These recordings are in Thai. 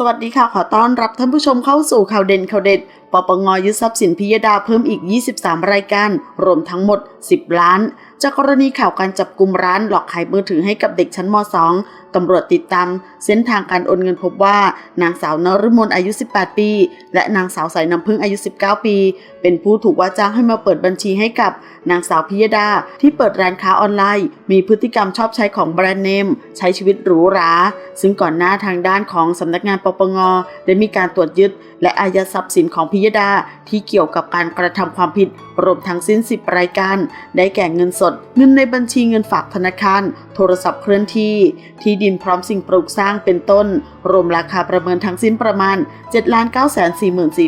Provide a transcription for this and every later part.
สวัสดีค่ะ ขอต้อนรับท่านผู้ชมเข้าสู่ข่าวเด่นข่าวเด็ด ปปงยึดทรัพย์สินพิยดาเพิ่มอีก 23 รายการ รวมทั้งหมด 10 ล้าน จากกรณีข่าวการจับกลุ่มร้านหลอกขายมือถือให้กับเด็กชั้นม .2 ตำรวจติดตามเส้นทางการโอนเงินพบว่า นางสาวนฤมลอายุ 18 ปี และนางสาวสายน้ำพึ่งอายุ 19 ปี เป็นผู้ถูกว่าจ้างให้มาเปิดบัญชีให้กับนางสาวพิยดา ที่เปิดร้านค้าออนไลน์ มีพฤติกรรมชอบใช้ของแบรนด์เนม ใช้ชีวิตหรูหรา ซึ่งก่อนหน้าทางด้านของสำนักงานปปงได้มีการตรวจยึด และอายัดทรัพย์สินของพิยดาที่เกี่ยวกับการกระทำความผิดรวมทั้งสิ้น 10 รายการ ได้แก่เงินสดเงินในบัญชีเงินฝากธนาคาร โทรศัพท์เคลื่อนที่ ที่ดินพร้อมสิ่งปลูกสร้างเป็นต้น รวมราคาประเมินทั้งสิ้นประมาณ 7 9 4 4 4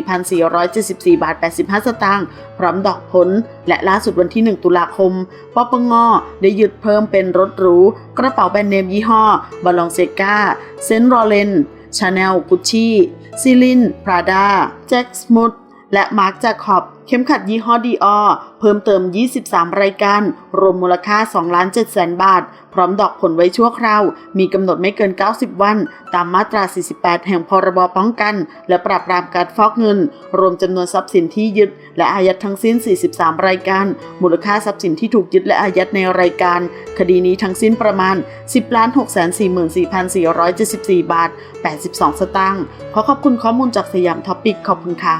4บาท 85 สตางค์ พร้อมดอกผล และล่าสุดวันที่ 1 ตุลาคม ปปง ได้ยึดเพิ่มเป็นรถหรู กระเป๋าแบรนด์เนมยี่ห้อ บาลองเซกาเซนต์รอเลนชาแนล กุชชี่ซิลิน พราดา แจ็คสมุท และมาร์คจาคอบเข็มขัดยี่ห้อดีออเพิ่มเติม 23 รายการ รวมมูลค่า2ล้าน7แสนบาท พร้อมดอกผลไว้ชั่วคราว มีกำหนดไม่เกิน 90 วัน ตามมาตรา 48 แห่งพรบป้องกัน และปราบปรามการฟอกเงิน รวมจำนวนทรัพย์สินที่ยึด และอายัดทั้งสิ้น 43 รายการ มูลค่าทรัพย์สินที่ถูกยึดและอายัดในรายการ คดีนี้ทั้งสิ้นประมาณ 10ล้าน6 4 4 4 4 7 4 บาท 82 สตางค์ขอขอบคุณข้อมูลจากสยามท็อปิกขอบคุณค่ะ